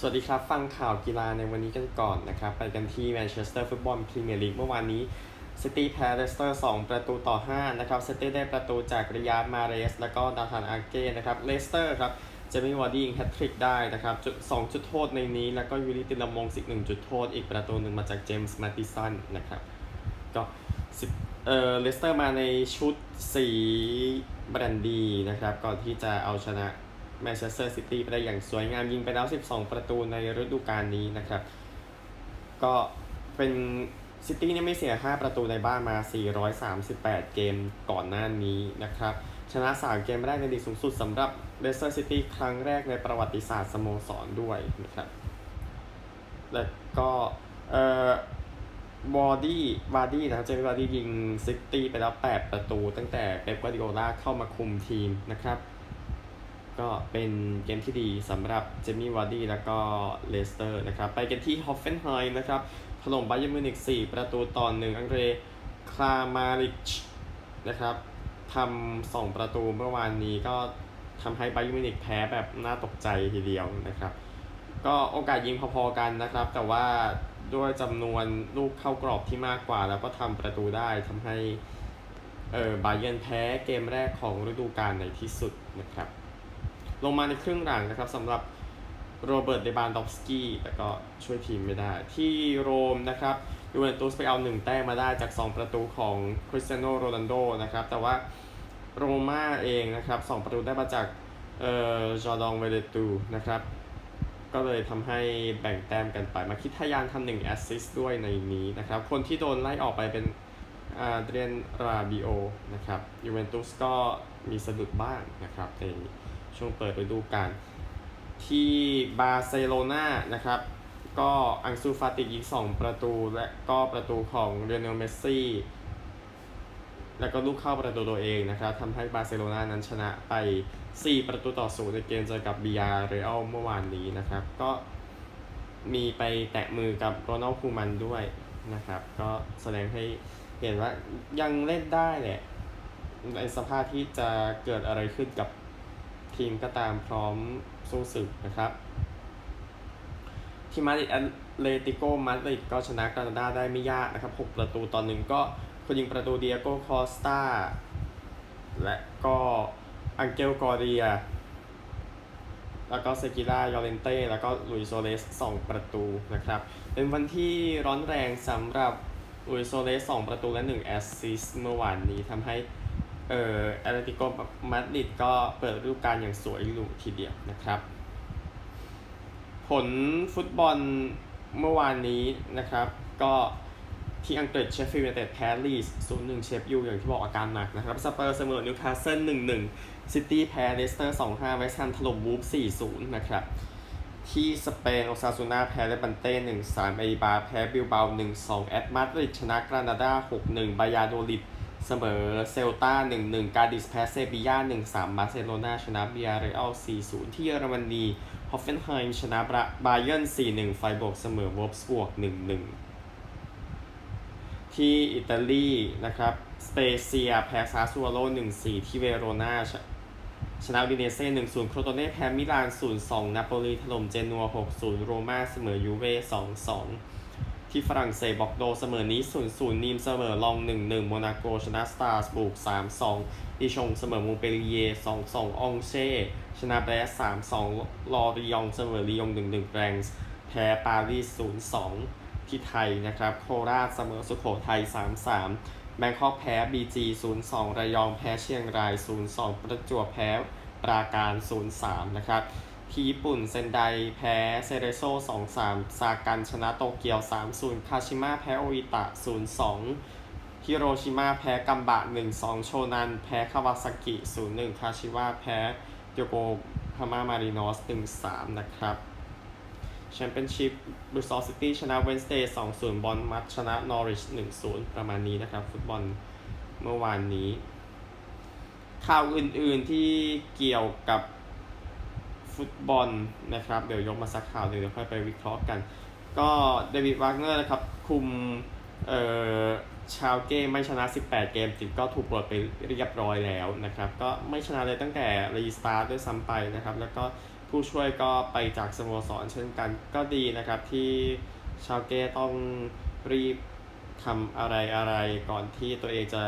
สวัสดีครับ ฟังข่าวกีฬาในวันนี้กันก่อนนะครับ ไปกันที่แมนเชสเตอร์ฟุตบอลพรีเมียร์ลีกเมื่อวานนี้ซิตี้แพ้เลสเตอร์2ประตูต่อ 5 นะครับซิตี้ได้ประตูจากริยามาเรส แล้วก็ดาธานอาเก้นะครับเลสเตอร์ครับเจมี่วอร์ดี้ยิงแฮตทริกได้นะครับจุด2จุดโทษในนี้ แล้วก็ยูริติลามงสิก1จุดโทษ อีกประตูหนึ่งมาจากเจมส์มาติสันนะครับก็สิบเออเลสเตอร์มาในชุดสีแบรนดีนะครับก่อนที่จะเอาชนะ แมนเชสเตอร์ซิตี้ไปได้อย่างสวยงามยิงไปแล้ว 12 ประตูในฤดูกาลนี้นะครับ ก็เป็นซิตี้เนี่ยไม่เสีย 5 ประตูในบ้านมา 438 เกมก่อนหน้านี้นะครับ ชนะ 3 เกมแรกในลีสูงสุดสำหรับเลสเตอร์ซิตี้ครั้งแรกในประวัติศาสตร์สโมสรด้วยนะครับแล้วก็เอ่อวอดี้วาดี้นะครับเจมี่วาร์ดี้ยิงซิตี้ไปแล้ว 8 ประตู ตั้งแต่เป๊ปกวาร์ดิโอลาเข้ามาคุมทีมนะครับ ก็เป็นเกมที่ดีสำหรับเจมี่วาร์ดี้แล้วก็เลสเตอร์นะครับ ไปกันที่ฮอฟเฟนไฮม์นะครับถล่มไบาเยิร์มิวนิก4ประตูต่อหนึ่งอังเรคลามาริชนะครับทำสองประตูเมื่อวานนี้ก็ทำให้ไบาเยิร์มิวนิกแพ้แบบน่าตกใจทีเดียวนะครับ ก็โอกาสยิงพอๆกันนะครับ แต่ว่าด้วยจำนวนลูกเข้ากรอบที่มากกว่า แล้วก็ทำประตูได้ทำให้เออบาเยนแพ้เกมแรกของฤดูกาลในที่สุดนะครับ ลงมาในครึ่งหลังนะครับสำหรับโรเบิร์ตเดบานดอฟสกี้แต่ก็ช่วยทีมไม่ได้ ที่โรมนะครับยูเวนตุสไปเอาหนึ่งแต้มมาได้จาก 2 ประตูของคริสเตียโนโรนัลโดนะครับแต่ว่าโรม่าเองนะครับ2ประตูได้มาจากเอ่อจอร์ดองเวเลตูนะครับก็เลยทำให้แบ่งแต้มกันไป มาคิดทะยานทำหนึ่งแอสซิสต์ด้วยในนี้นะครับ คนที่โดนไล่ออกไปเป็นอาเดรียนราบิโอนะครับยูเวนตุสก็มีสะดุดบ้างนะครับในนี้ ช่วงเปิดฤดูกาลที่บาร์เซโลนานะครับ ก็อังซูฟาติยิง2 ประตู และก็ประตูของเรเนลเมสซี่ แล้วก็ลูกเข้าประตูตัวเองนะครับทำให้บาร์เซโลนานั้นชนะไป 4 ประตูต่อศูนย์ในเกมเจอกับบียาเรอัลเมื่อวานนี้นะครับ ก็มีไปแตะมือกับโรนัลคูมันด้วยนะครับ ก็แสดงให้เห็นว่ายังเล่นได้แหละในสภาพที่จะเกิดอะไรขึ้นกับ ทีมก็ตามพร้อมสู้ศึกนะครับ ที่มาดริดแอตเลติโกมาดริดก็ชนะกรานาดาได้ไม่ยากนะครับ 6 ประตูต่อหนึ่งก็คนยิงประตูเดียโกคอสตาและก็อังเกลกอเรีย แล้วก็เซกิล่ายอเรนเต้ แล้วก็ลุยโซเลส2ประตูนะครับ เป็นวันที่ร้อนแรงสำหรับลุยโซเลส2ประตูและ1แอสซิสเมื่อวานนี้ทำให้ เอ่อแอตเลติโกมาดริดก็เปิดฤดูกาลอย่างสวยหรูทีเดียวนะครับ ผลฟุตบอลเมื่อวานนี้นะครับ ก็ที่อังกฤษเชฟฟิลด์ยูไนเต็ดแพ้ลีส0-1เชฟยูอย่างที่บอกอาการหนักนะครับสเปอร์เสมอนิวคาสเซิล1-1ซิตี้แพ้เลสเตอร์2-5เวสต์แฮมถล่มวูฟ4-0นย์นะครับ ที่สเปนโอซาซูนาแพ้เลบันเต้1-3เอบาแพ้บิลเบา1-2แอตมาดริดชนะกรานาดา6-1บายาโดลิด เสมอเซลตา1-1 กาดิสแพ้เซบียา1-3 บาร์เซโลนาชนะเบียเรอัล4-0 ที่เยอรมนีฮอฟเฟนไฮม์ชนะบาเยิร์น4-1 ไฟบวกเสมอวอลฟสบวก1-1 ที่อิตาลีนะครับสเปเซียแพ้ซาซัวโร1-4 ที่เวโรนาชชนะวิเนเซ่1-0โครโตเน่แพ้มิลาน0-2นาโปลีถล่มเจนัว6-0โรม่าเสมอยูเว่2-2 ที่ฝรั่งเศสบอกโดเสมอนี้0-0นีมเสมอลอง 1-1 โมนาโกชนะสตาร์สบุก3-2ดิชงเสมอมูเปลีเย2-2 องเช่ ชนะแบรส3-2 ลอริยองเสมอลียง 1-1แรงส์แพ้ปารีส0-2 ที่ไทยนะครับ โคราชเสมอสุโขทัย3-3 แบงคอกแพ้ BG 0-2 ระยองแพ้เชียงราย 0-2 ประจวบแพ้ปราการ 0-3 นะครับ ที่ญี่ปุ่นเซนไดแพ้เซเรโซ2-3ซากันชนะโตเกียว3-0คาชิมะแพ้โออิตะ0-2ฮิโรชิมาแพ้กัมบะ1-2โชนัน แพ้คาวาซากิ0-1คาชิวะแพ้โยโกฮาม่ามารินอส1-3นะครับแชมเปี้ยนชิพบรูซอลซิตี้ชนะเวนสเดย์2-0บอลมัดชนะนอริช1-0ประมาณนี้นะครับ ฟุตบอลเมื่อวานนี้ ข่าวอื่นๆที่เกี่ยวกับ ฟุตบอลนะครับ เดี๋ยวยกมาสักข่าวหนึ่งเดี๋ยวค่อยไปวิเคราะห์กัน ก็เดวิดวากเนอร์นะครับ คุมเอ่อชาวเก้ไม่ชนะ 18 เกมติดก็ถูกปลดไปเรียบร้อยแล้วนะครับ ก็ไม่ชนะเลยตั้งแต่รีสตาร์ทด้วยซ้ำไปนะครับ แล้วก็ผู้ช่วยก็ไปจากสโมสรเช่นกันก็ดีนะครับที่ชาวเก้ต้องรีบทำอะไรอะไรก่อนที่ตัวเองจะ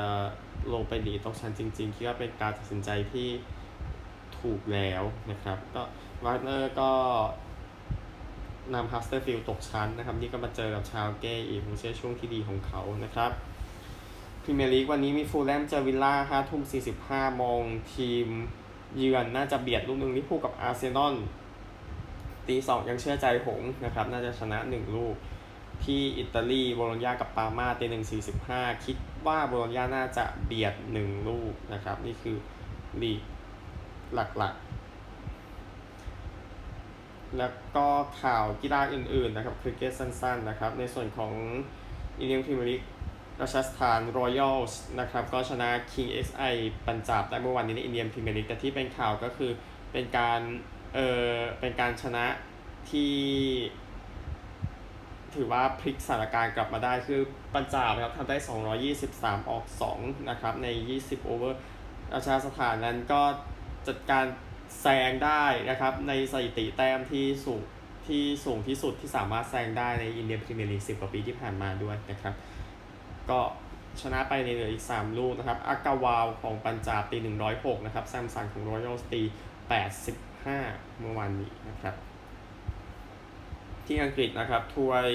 ลงไปหนีตกชั้นจริงๆ คิดว่าเป็นการตัดสินใจที่ ถูกแล้วนะครับ ก็วาร์เนอร์ก็นำฮัสเตอร์ฟิลตกชั้นนะครับ นี่ก็มาเจอกับชาวเก้อีกไม่ใช่ช่วงที่ดีของเขานะครับพรีเมียร์ลีกวันนี้มีฟูลแลมเจอวิลล่าห้าทุ่มสี่สิบห้าโมงทีมเยือนน่าจะเบียดลูกหนึ่งลิเวอร์พูกับอาร์เซนอลตีสองยังเชื่อใจหงนะครับ น่าจะชนะหนึ่งลูก ที่อิตาลีโบโลญญากับปาร์มาตีหนึ่งสี่สิบห้าคิดว่าโบโลญญาน่าจะเบียดหนึ่งลูกนะครับ นี่คือลีก หลักๆ แล้วก็ข่าวกีฬาอื่นๆนะครับคริกเก็ตสั้นๆนะครับ ในส่วนของอินเดียนพรีเมียร์ลีกราชสถานรอยัลส์นะครับก็ชนะ King XI ปัญจาบได้เมื่อวานนี้ในอินเดียนพรีเมียร์ลีกแต่ที่เป็นข่าวก็คือเป็นการเออเป็นการชนะที่ถือว่าพลิกสถานการณ์กลับมาได้คือปัญจาบนะครับทำได้ 223 ออก 2 นะครับ ใน 20 โอเวอร์ ราชาสถานนั้นก็ จัดการแซงได้นะครับ ในสถิติแต้มที่สูงที่สูงที่สุดที่สามารถแซงได้ในอินเดียพรีเมียร์ลีก10กว่าปีที่ผ่านมาด้วยนะครับ ก็ชนะไปในเหลืออีก 3 ลูกนะครับอากาวาวของปัญจาบตี 106 นะครับแซมซังของรอยัลตี 85 เมื่อวานนี้นะครับ ที่อังกฤษนะครับถ้วย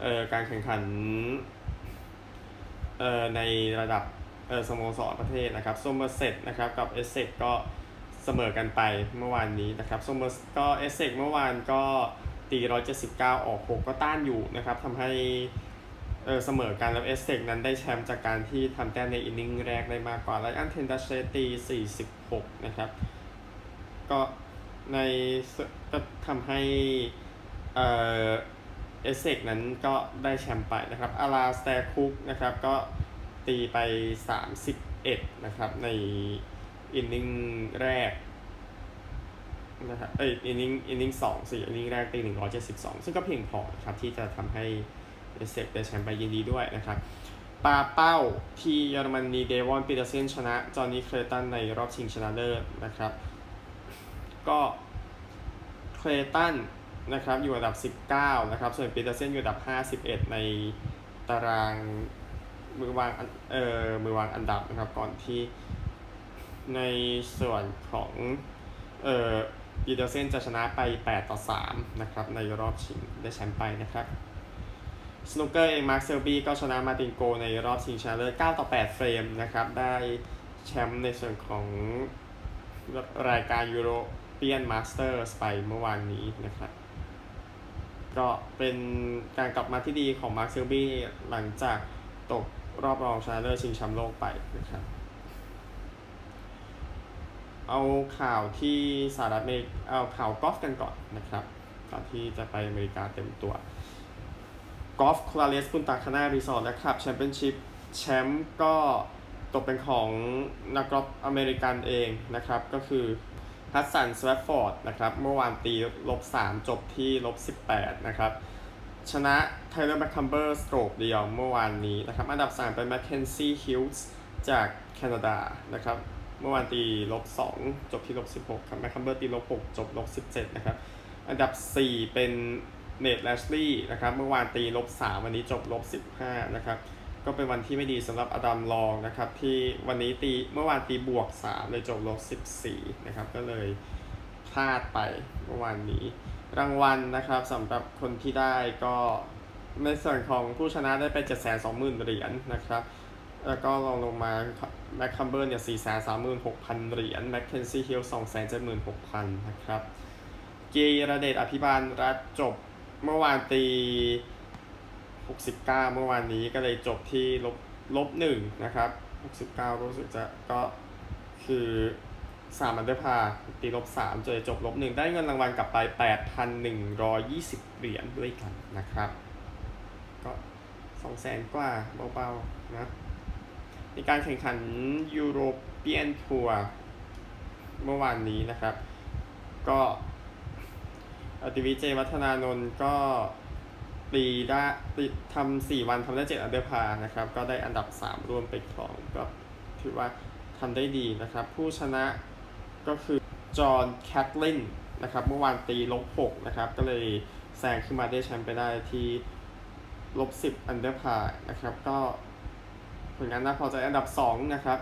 เอ่อการแข่งขันเอ่อในระดับ สโมสรประเทศนะครับโซเมอร์เซตนะครับกับเอสเซกก็เสมอกันไปเมื่อวานนี้นะครับโซเมอร์ก็เอสเซกเมื่อวานก็ตี179 ออก 6 ก็ต้านอยู่นะครับทำให้เออเสมอกันแล้วเอสเซกนั้นได้แชมป์จากการที่ทำแต้มในอินนิ่งแรกได้มากกว่าไลอันเทนดัชเชตี46 นะครับ ก็ในก็ทำให้เออเอสเซกนั้นก็ได้แชมป์ไปนะครับอาราสเตคุกนะครับก็ ตีไป 31 นะครับ ในอินนิ่งแรกนะครับเอ้ยอินนิ่งอินนิ่งสองสี่อินนิ่งแรกตี172ซึ่งก็เพียงพอครับที่จะทำให้เอสเซกได้แชมป์ไปยินดีด้วยนะครับปาเป้าที่เยอรมนีเดวอนปีเตอร์เซนชนะ จอห์นนี่เคลตันในรอบชิงชนะเลิศนะครับ ก็เคลตันนะครับอยู่อันดับ 19 นะครับ ส่วนปีเตอร์เซนอยู่อันดับ 51 ในตาราง มือวางอันเอ่อมือวางอันดับนะครับ ก่อนที่ในส่วนของเอ่อปีเตอร์เซนจะชนะไป 8 ต่อ 3 นะครับ ในรอบชิงได้แชมป์ไปนะครับสโนเกอร์เองมาร์คเซลบี้ก็ชนะมาตินโกในรอบชิงชนะเลิศ9ต่อ 8 เฟรมนะครับ ได้แชมป์ในส่วนของรายการยูโรเปียนมาสเตอร์สไปเมื่อวานนี้นะครับ ก็เป็นการกลับมาที่ดีของมาร์คเซลบี้หลังจากตก รอบรองชนะเลิศชิงแชมป์โลกไปนะครับ เอาข่าวที่สหรัฐอเมริกาเอาข่าวกอล์ฟกันก่อนนะครับก่อนที่จะไปอเมริกาเต็มตัวกอล์ฟคลาเลสพุนตาคานารีสอร์ทและคลับแชมเปี้ยนชิพแชมป์ก็ตกเป็นของนักกอล์ฟอเมริกันเองนะครับ ก็คือฮัสซันสว t ฟอร์ดนะครับ เมื่อวานตีลบ3จบที่ลบ18นะครับ ชนะไทเลอร์แมคคัมเบอร์สโตรกเดียวเมื่อวานนี้นะครับอันดับ3เป็นแมคเคนซี่ฮิลส์จากแคนาดานะครับเมื่อวานตีลบ2จบที่ลบ16ครับแมคคัมเบอร์ตีลบ6จบลบ17นะครับอันดับ 4 เป็นเนทแลชลีย์นะครับเมื่อวานตีลบ3วันนี้จบลบ15นะครับก็เป็นวันที่ไม่ดีสำหรับอดัมลองนะครับที่วันนี้ตีเมื่อวานตีบวก3เลยจบลบ14นะครับก็เลยพลาดไปเมื่อวานนี้ รางวัลนะครับสำหรับคนที่ได้ก็ในส่วนของผู้ชนะได้ไป 720,000 เหรียญนะครับ แล้วก็ลองลงมาแม็กคัมเบอร์เนี่ย436,000 เหรียญแม็กเคนซี่ฮิล276,000 นะครับ กีระเดชอภิบาลรัฐจบเมื่อวานตี 69 เมื่อวานนี้ก็เลยจบที่ลบลบหนึ่งนะครับ 69ก็รู้สึกจะก็คือ 3อันเดอร์พาตีลบ3จนจบลบหนึ่งได้เงินรางวัลกลับไป8,120เหรียญด้วยกันนะครับ ก็2แสนกว่าเบาๆนะในการแข่งขันยูโรเปียนทัวร์เมื่อวานนี้นะครับ ก็อติวิเจวัฒนานนท์ก็ตีได้ตีทำสี่วันทำได้เจ็ดอันเดอร์พานะครับ ก็ได้อันดับ3ร่วมไปครองก็ถือว่าทำได้ดีนะครับ ผู้ชนะ ก็คือจอห์นแคทลินนะครับเมื่อวานตีลบ6นะครับ ก็เลยแซงขึ้นมาได้แชมป์ไปได้ที่ลบ10อันเดอร์พานะครับ ก็ผลงานน่าพอใจอันดับ 2 นะครับ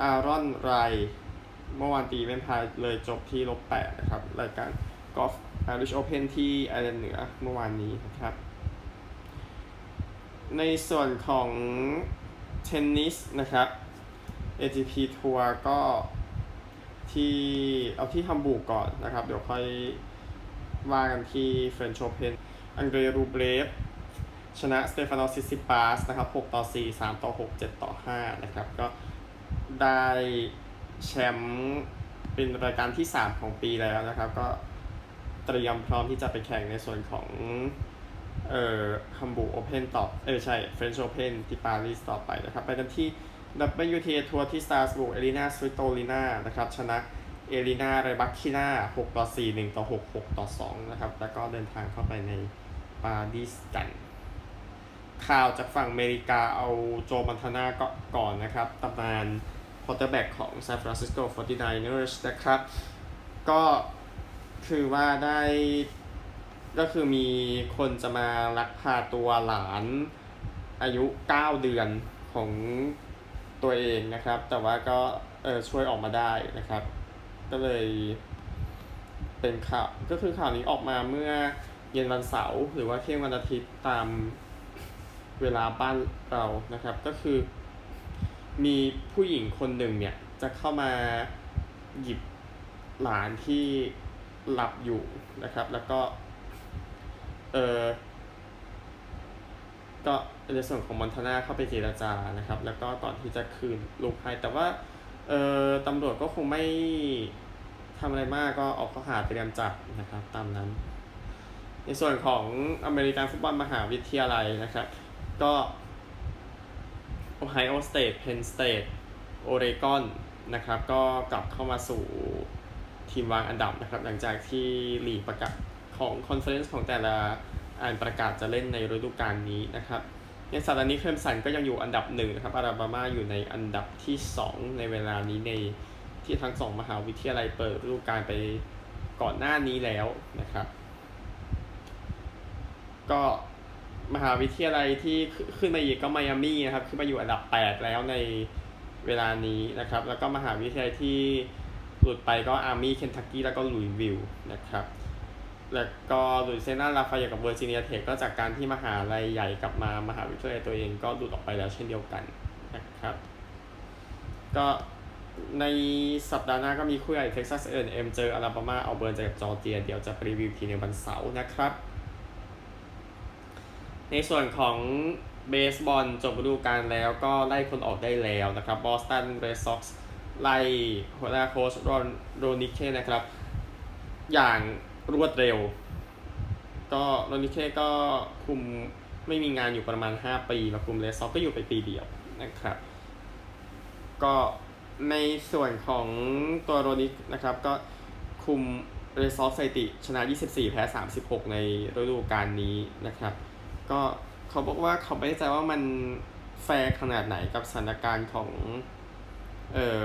อารอนไรเมื่อวานตีเป็นพายเลยจบที่ลบ8นะครับ รายการกอล์ฟอาริชโอเพนที่ไอร์แลนด์เหนือเมื่อวานนี้นะครับ ในส่วนของเทนนิสนะครับ ATP ทัวร์ก็ ที่เอาที่ฮัมบูร์กก่อนนะครับ เดี๋ยวค่อยว่ากันที่ French Open อังเดรรูเบรฟชนะสเตฟานอสซิซิปาสนะครับ6ต่อ 4 3 ต่อ 6 7 ต่อ 5 นะครับ ก็ได้แชมป์เป็นรายการที่ 3 ของปีแล้วนะครับ ก็เตรียมพร้อมที่จะไปแข่งในส่วนของเอ่อฮัมบูโอเพนต่อ เออใช่ French Open ที่ปารีสต่อไปนะครับ ไปกันที่ WTA ทัวร์ที่สตาร์สบุกเอลินาสวิโตลิน่านะครับชนะเอลินาไรบัคคิน่า6ต่อ4 1ต่อ6 6ต่อ2นะครับแล้วก็เดินทางเข้าไปในปารีสกันข่าวจากฝั่งอเมริกาเอาโจมันทานาก็ก่อนนะครับตำนานควอเตอร์แบ็กของ San Francisco 49ers นะครับ ก็คือว่าได้ก็คือมีคนจะมาลักพาตัวหลานอายุ 9 เดือนของ ตัวเองนะครับ แต่ว่าก็เออช่วยออกมาได้นะครับ ก็เลยเป็นข่าวก็คือข่าวนี้ออกมาเมื่อเย็นวันเสาร์หรือว่าเที่ยงวันอาทิตย์ตามเวลาบ้านเรานะครับ ก็คือ มีผู้หญิงคนหนึ่งเนี่ยจะเข้ามาหยิบหลานที่หลับอยู่นะครับ แล้วก็ เออ ก็ในส่วนของมอนทานาเข้าไปเจรจานะครับ แล้วก็ก่อนที่จะคืนลูกให้แต่ว่าเอ่อตำรวจก็คงไม่ทำอะไรมากก็ออกข้อหาเตรียมจับนะครับตามนั้น ในส่วนของอเมริกันฟุตบอลมหาวิทยาลัยนะครับ ก็โอไฮโอสเตทเพนสเตทโอเรกอนนะครับ ก็กลับเข้ามาสู่ทีมวางอันดับนะครับ หลังจากที่หลีกประกาศของคอนเฟอเรนซ์ของแต่ละ อันประกาศจะเล่นในฤดูกาลนี้นะครับ ในสัปดาห์นี้เคลมสันก็ยังอยู่อันดับหนึ่งนะครับอาราบามาอยู่ในอันดับที่ 2 ในเวลานี้ในที่ทั้งสองมหาวิทยาลัยเปิดฤดูกาลไปก่อนหน้านี้แล้วนะครับ ก็มหาวิทยาลัยที่ขึ้นมาอีกก็ไมอามี่นะครับขึ้นมาอยู่อันดับ 8 แล้วในเวลานี้นะครับ แล้วก็มหาวิทยาลัยที่หลุดไปก็อาร์มี่เคนทักกี้แล้วก็ลุยวิลนะครับ แล้วก็ลุยเซนาลาฟายกับเวอร์จิเนียเทคก็จากการที่มหาลัยใหญ่กลับมามหาวิทยาลัยตัวเองก็หลุดออกไปแล้วเช่นเดียวกันนะครับ ก็ในสัปดาห์หน้าก็มีคู่ใหญ่เท็กซัสเอ็นเอ็มเจอ อลาบามา เอาเบิร์นเจอกับจอร์เจีย เดี๋ยวจะรีวิวทีในวันเสาร์นะครับ ในส่วนของเบสบอลจบฤดูกาลแล้วก็ไล่คนออกได้แล้วนะครับบอสตันเรดซ็อกซ์ไล่หัวหน้าโค้ชรอนโรนิเคนะครับ อย่าง รวดเร็ว ก็โรนิเคก็คุมไม่มีงานอยู่ประมาณ 5 ปีมาคุมเรดซ็อกก็อยู่ไปปีเดียวนะครับ ก็ในส่วนของตัวโรนิกนะครับ ก็คุมเรดซ็อกสติชนะ 24 แพ้ 36 ในฤดูกาลนี้นะครับ ก็เขาบอกว่าเขาไม่แน่ใจว่ามันแฟร์ขนาดไหนกับสถานการณ์ของเออ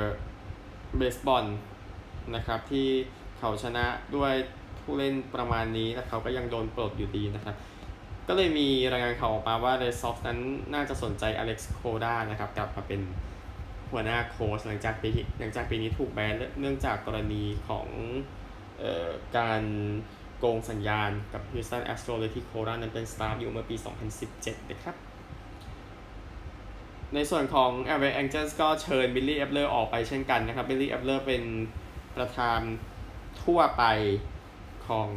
เบสบอลนะครับที่เขาชนะด้วย ผู้เล่นประมาณนี้แต่เขาก็ยังโดนปลดอยู่ดีนะครับ ก็เลยมีรายงานข่าวออกมาว่าเรซ็อกนั้นน่าจะสนใจอเล็กซ์โคด้านะครับกลับมาเป็นหัวหน้าโค้ชหลังจากปีหลังจากปีนี้ถูกแบนเนื่องจากกรณีของออการโกงสัญญาณกับ Houston Astros เลยที่โคราชนั้นเป็นสตาฟอยู่เมื่อปี 2017 นะครับ ในส่วนของ LA Angels ก็เชิญบิลลี่เอฟเลอร์ออกไปเช่นกันนะครับบิลลี่เอฟเลอร์เป็นประธานทั่วไป ของ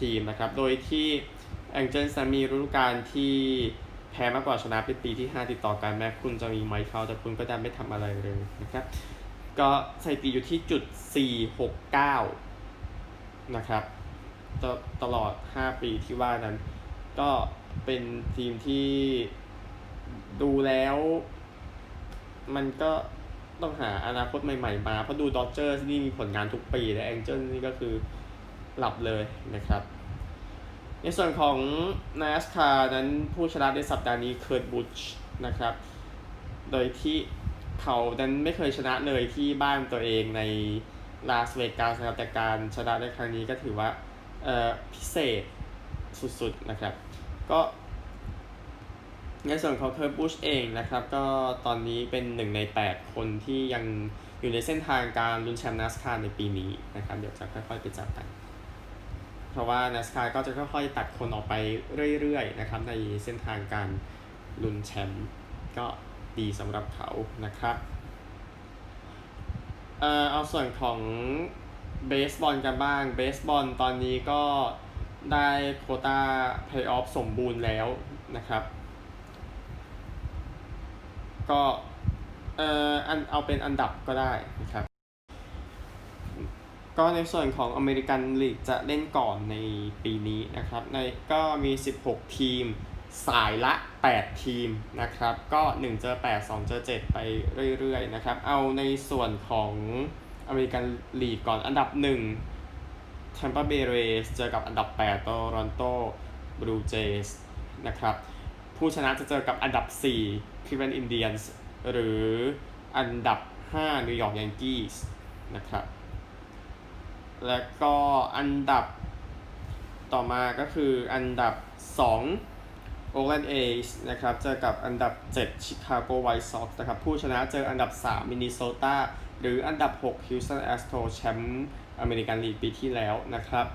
ทีมนะครับ โดยที่ Angels นั้นมีฤดูกาลที่แพ้มากกว่าชนะเป็นปีที่ 5 ติดต่อกันแม้คุณจะมีไมค์เขาแต่คุณก็จะไม่ทำอะไรเลยนะครับ ก็สถิติอยู่ที่จุด 469 นะครับตตลอด 5 ปีที่ว่านั้น ก็เป็นทีมที่ดูแล้ว มันก็ต้องหาอนาคตใหม่ ๆ มา เพราะดูดอ d เจอร์นี่มีผลงานทุกปีและแองเจิลนี่ก็คือ หลับเลยนะครับ ในส่วนของ NASCAR นั้นผู้ชนะในสัปดาห์นี้เคิร์ b บุชนะครับ โดยที่เขานั้นไม่เคยชนะเลยที่บ้านตัวเองในลาสเวกัสนะครับแต่การชนะในครั้งนี้ก็ถือว่าเอ่อพิเศษสุดๆนะครับ ก็ในส่วนของเทอร์บุชเองนะครับ ก็ตอนนี้เป็นหนึ่งใน 8 คนที่ยังอยู่ในเส้นทางการลุ้นแชมป์นัสคาในปีนี้นะครับ เดี๋ยวจะค่อยๆไปจับกัน ราะว่า NASCAR ก็จะค่อยๆตัดคนออกไปเรื่อยๆนะครับในเส้นทางการลุ้นแชมป์ก็ดีสำหรับเขานะครับเอ่อเอาส่วนของเบสบอลกันบ้างเบสบอลตอนนี้ก็ได้โคตาเพลย์ออฟสมบูรณ์แล้วนะครับ ก็เอ่ออันเอาเป็นอันดับก็ได้นะครับ ก็ในส่วนของอเมริกันลีกจะเล่นก่อนในปีนี้นะครับ ในก็มี 16 ทีม สายละ 8 ทีมนะครับ ก็1เจอ8 2เจอ7 ไปเรื่อยๆนะครับ เอาในส่วนของอเมริกันลีกก่อนอันดับ 1 Tampa Bay Rays เจอกับอันดับ 8 Toronto Blue Jays นะครับ ผู้ชนะจะเจอกับอันดับ 4 Cleveland Indians หรืออันดับ 5 New York Yankees นะครับ แล้วก็อันดับต่อมาก็คืออันดับ 2 Oakland A's นะครับ เจอกับอันดับ 7 Chicago White Sox นะครับ ผู้ชนะเจออันดับ 3 Minnesota หรืออันดับ 6 Houston Astros แชมป์อเมริกันลีกปีที่แล้วนะครับ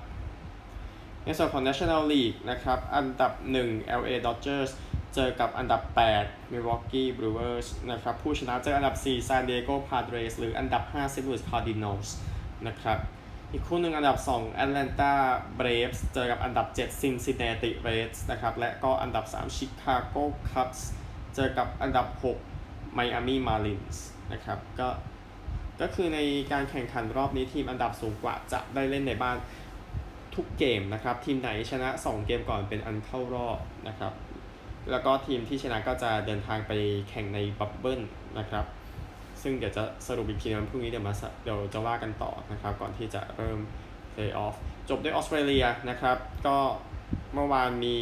ในส่วนของ National League นะครับ อันดับ 1 LA Dodgers เจอกับอันดับ 8 Milwaukee Brewers นะครับ ผู้ชนะเจออันดับ 4 San Diego Padres หรืออันดับ 5 St. Louis Cardinals นะครับ อีกคู่หนึ่งอันดับ 2 Atlanta Braves เจอกับอันดับ 7 Cincinnati Reds นะครับ และก็อันดับ 3 Chicago Cubs เจอกับอันดับ 6 Miami Marlins นะครับ ก็ก็คือในการแข่งขันรอบนี้ทีมอันดับสูงกว่าจะได้เล่นในบ้านทุกเกมนะครับ ทีมไหนชนะ 2 เกมก่อนเป็นอันเข้ารอบนะครับ แล้วก็ทีมที่ชนะก็จะเดินทางไปแข่งในบับเบิลนะครับ ซึ่งเดี๋ยวจะสรุปอีกทีในวันพรุ่งนี้เดี๋ยวมาเดี๋ยวจะว่ากันต่อนะครับ ก่อนที่จะเริ่ม play off จบด้วยออสเตรเลียนะครับ ก็เมื่อวานมี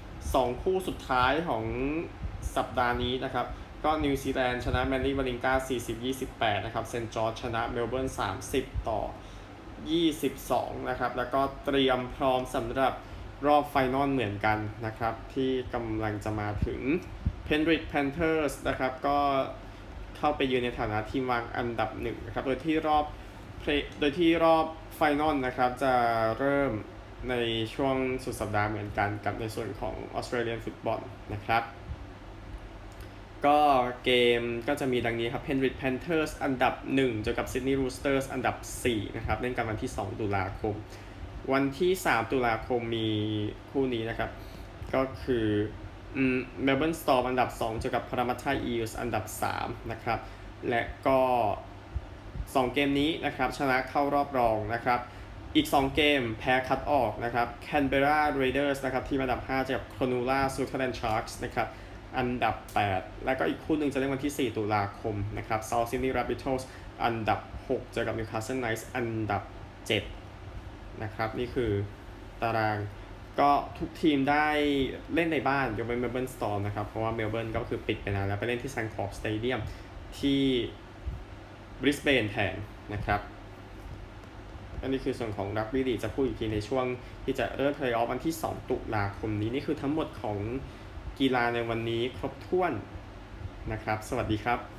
2 คู่สุดท้ายของสัปดาห์นี้นะครับ ก็นิวซีแลนด์ชนะแมนลี่วาลิงกา 40-28 นะครับเซนต์จอร์ชนะเมลเบิร์น 30 ต่อ 22 นะครับ แล้วก็เตรียมพร้อมสำหรับรอบไฟนอลเหมือนกันนะครับ ที่กำลังจะมาถึง p e n r i d Panthers นะครับ ก็ เข้าไปยืนในฐานะทีมวางอันดับหนึ่งนะครับ โดยที่รอบโดยที่รอบไฟนอลนะครับจะเริ่มในช่วงสุดสัปดาห์เหมือนกันกับในส่วนของออสเตรเลียนฟุตบอลนะครับ ก็เกมก็จะมีดังนี้ครับ Penrith Panthers อันดับ 1 เจอกับ Sydney Roosters อันดับ 4 นะครับ เล่นกันวันที่ 2 ตุลาคม วันที่ 3 ตุลาคมมีคู่นี้นะครับ ก็คือ อืม Melbourne Storm อันดับ 2 เจอกับ Parramatta Eels อันดับ 3 นะครับ และก็ 2 เกมนี้นะครับ ชนะเข้ารอบรองนะครับ อีก 2 เกมแพ้คัดออกนะครับ Canberra Raiders นะครับทีมอันดับ 5 เจอกับ Cronulla Sutherland Sharks นะครับอันดับ 8 แล้วก็อีกคู่หนึ่งจะเล่นวันที่ 4 ตุลาคมนะครับ South Sydney Rabbitohs อันดับ 6 เจอกับ Newcastle Knights อันดับ 7 นะครับ นี่คือตาราง ก็ทุกทีมได้เล่นในบ้านยกเว้นเมลเบิร์นสตอร์มนะครับ เพราะว่าเมลเบิร์นก็คือปิดไปนานแล้วไปเล่นที่ซันคอร์ s สเตเดียมที่บริสเบนแทนนะครับ อันนี้คือส่วนของรักบี้ลีจะพูดอีกทีในช่วงที่จะเริ่มเพลย์ออฟวันที่ 2 ตุลาคมนี้ นี่คือทั้งหมดของกีฬาในวันนี้ครบถ้วนนะครับ สวัสดีครับ